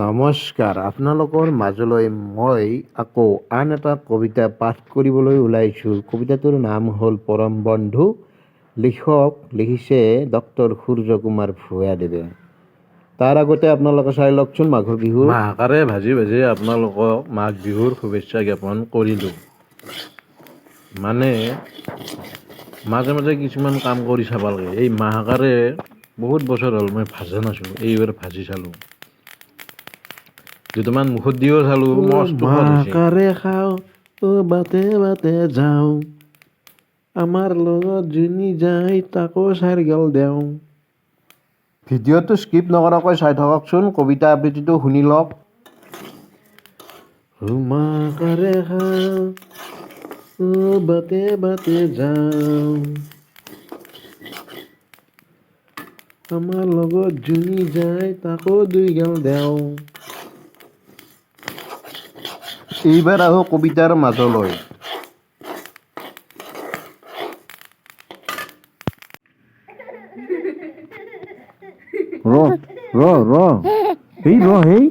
নমস্কাৰ, আপোনালোকৰ মাজলৈ মই আকৌ আন এটা কবিতা পাঠ কৰিবলৈ ওলাইছোঁ। কবিতাটোৰ নাম হ'ল পৰম বন্ধু। লিখক, লিখিছে ডক্টৰ সূৰ্য কুমাৰ ভূঞাদেৱে। তাৰ আগতে আপোনালোকে চাই লওকচোন মাঘৰ বিহু। মাহকাৰে ভাজি ভাজি আপোনালোকক মাঘ বিহুৰ শুভেচ্ছা জ্ঞাপন কৰিলোঁ। মানে মাজে মাজে কিছুমান কাম কৰি চাব লাগে। এই মাহকাৰে বহুত বছৰ হ'ল মই ভাজা নাছিলোঁ, এইবাৰ ভাজি চালোঁ। দুটামান মুখত দিও চালোঁ মস্ত মাকাৰে খাওঁ অ বাটে বাটে যাওঁ। আমাৰ লগত যোনী যায় তাকো চাৰিগাল দেওঁ। ভিডিঅ'টো স্কিপ নকৰাকৈ চাই থাককচোন কবিতা আবৃত্তিটো শুনি লওক। মাকাৰে খাওঁ অ বাটে বাটে যাওঁ। আমাৰ লগত যোনী যায় তাকো দুইগাল দেওঁ। এইবাৰ আহো কবিতাৰ মাজলৈ। ৰ ৰ ৰ। এই ৰ হেই।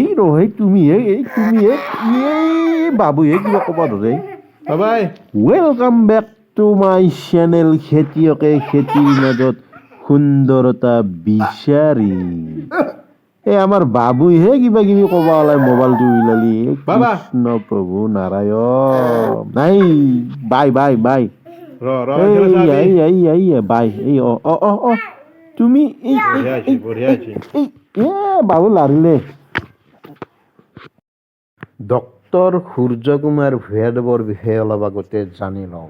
এই ৰ হেই তুমি হে এই তুমি হে এই বাবু হে কিবা ক'ব ধৰে বাবাই। Welcome back to my channel খেতিয়কে খেতিৰ মাজত সুন্দৰতা বিচাৰি। এই আমাৰ বাবুইহে কিবা কিবি ক'ব ওলাই মোবাইলটো এ বাবা। কৃষ্ণ প্ৰভু নাৰায়ণ। নাই বাই বাই বাই। বাই এই অ অ অ অ। তুমি এ বাবু লাৰিলে। ডক্টৰ সূৰ্য কুমাৰ ভূঞাদেৱৰ বিষয়ে অলপ আগতে জানি লওঁ।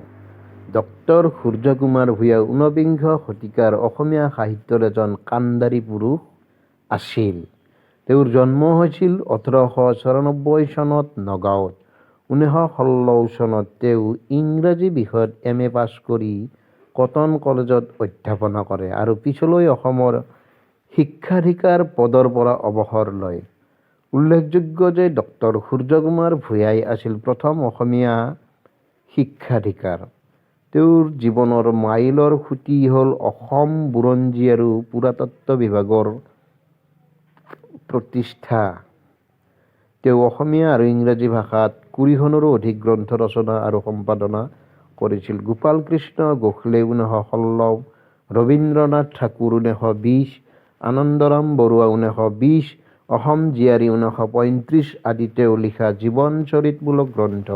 ডক্টৰ সূৰ্য কুমাৰ ভূঞা ঊনবিংশ শতিকাৰ অসমীয়া সাহিত্যৰ এজন কাণ্ডাৰী পুৰুষ। আছিল তেওঁৰ জন্ম হৈছিল ওঠৰশ চৌৰান্নব্বৈ চনত নগাঁৱত। ঊনৈছশ ষোল্ল চনত তেওঁ ইংৰাজী বিষয়ত এম এ পাছ কৰি কটন কলেজত অধ্যাপনা কৰে আৰু পিছলৈ অসমৰ শিক্ষাধিকাৰ পদৰ পৰা অৱসৰ লয়। উল্লেখযোগ্য যে ডক্টৰ সূৰ্যকুমাৰ ভূঞাই আছিল প্ৰথম অসমীয়া শিক্ষাধিকাৰ। তেওঁৰ জীৱনৰ মাইলৰ খুঁটি হ'ল অসম বুৰঞ্জী আৰু পুৰাতত্ব বিভাগৰ প্ৰতিষ্ঠা তেওঁ অসমীয়া আৰু ইংৰাজী ভাষাত কুৰিখনৰো অধিক গ্ৰন্থ ৰচনা আৰু সম্পাদনা কৰিছিল। গোপাল কৃষ্ণ গোখলে ঊনৈছশ ষোল্ল ৰবীন্দ্ৰনাথ ঠাকুৰ ঊনৈছশ বিছ আনন্দৰাম বৰুৱা ঊনৈছশ বিছ অসম জীয়াৰী ঊনৈছশ পঁয়ত্ৰিছ আদি তেওঁ লিখা জীৱন চৰিতমূলক গ্ৰন্থ।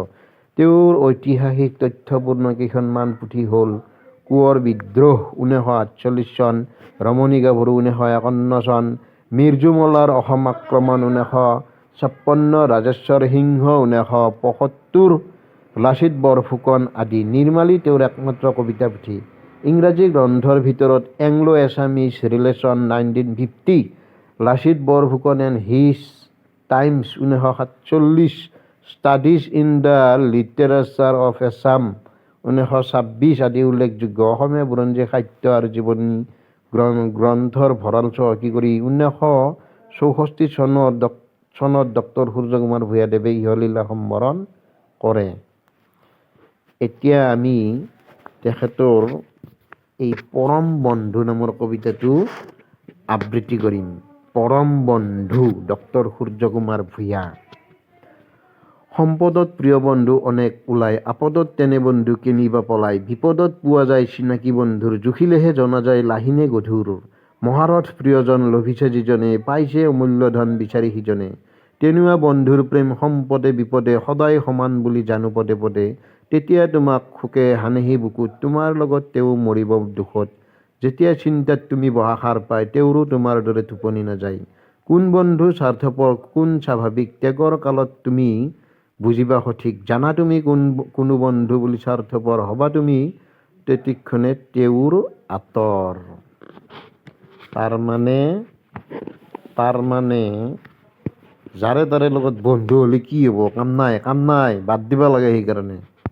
তেওঁৰ ঐতিহাসিক তথ্যপূৰ্ণ কেইখনমান পুথি হ'ল, কোঁৱৰ বিদ্ৰোহ ঊনৈছশ আঠচল্লিছ চন, ৰমণী গাভৰু ঊনৈছশ একাৱন্ন চন মিৰ্জুমলাৰ অসম আক্ৰমণ ঊনৈছশ ছাপন্ন ৰাজেশ্বৰ সিংহ ঊনৈছশ পঁসত্তৰ লাচিত বৰফুকন আদি নিৰ্মালী তেওঁৰ একমাত্ৰ কবিতা পুথি। ইংৰাজী গ্ৰন্থৰ ভিতৰত Anglo Assamese relation nineteen fifty, Lachit Borphukan and his times ঊনৈছশ সাতচল্লিছ studies in the literature of Assam ঊনৈছশ ছাব্বিছ আদি উল্লেখযোগ্য। অসমীয়া বুৰঞ্জী সাহিত্য আৰু জীৱনী গ্ৰন্থৰ ভঁৰাল চহকী কৰি ঊনৈছশ চৌষষ্ঠি চনৰ ডক, চনত ডক্টৰ সূৰ্যকুমাৰ ভূঞাদেৱে ইহলীলা সম্বৰণ কৰে। এতিয়া আমি তেখেতৰ এই পৰম বন্ধু নামৰ কবিতাটো আবৃত্তি কৰিম। পৰম বন্ধু ডক্টৰ সূৰ্যকুমাৰ ভূঞা। সম্পদত প্ৰিয় বন্ধু অনেক ওলাই, আপদত তেনে বন্ধু কিনিবা পলাই, বিপদত পোৱা যায় চিনাকি বন্ধুৰ, জুখিলেহে জনা যায় লাহিনে গধুৰ মহাৰথ প্ৰিয়জন লভিছে যিজনে, পাইছে অমূল্য ধন বিচাৰি সিজনে। তেনেকুৱা বন্ধুৰ প্ৰেম সম্পদে বিপদে, সদায় সমান বুলি জানো পদে পদে। তেতিয়া তোমাক শোকে হানেহি বুকুত, তোমাৰ লগত তেওঁ মৰিব দুখত। যেতিয়া চিন্তাত তুমি বহা সাৰ পায় তেওঁৰো তোমাৰ দৰে টোপনি নাযায়। কোন বন্ধু স্বাৰ্থপৰ, কোন স্বাভাৱিক, ত্যাগৰ কালত তুমি বুজিবা সঠিক জানা তুমি কোন কোনো বন্ধু বুলি স্বাৰ্থপৰ হ'বা তুমি? তেতিক্ষণে তেওঁৰ আঁতৰ। তাৰমানে তাৰমানে যাৰে তাৰে লগত বন্ধু হ'লে কি হ'ব? কাম নাই কাম নাই, বাদ দিব লাগে সেইকাৰণে।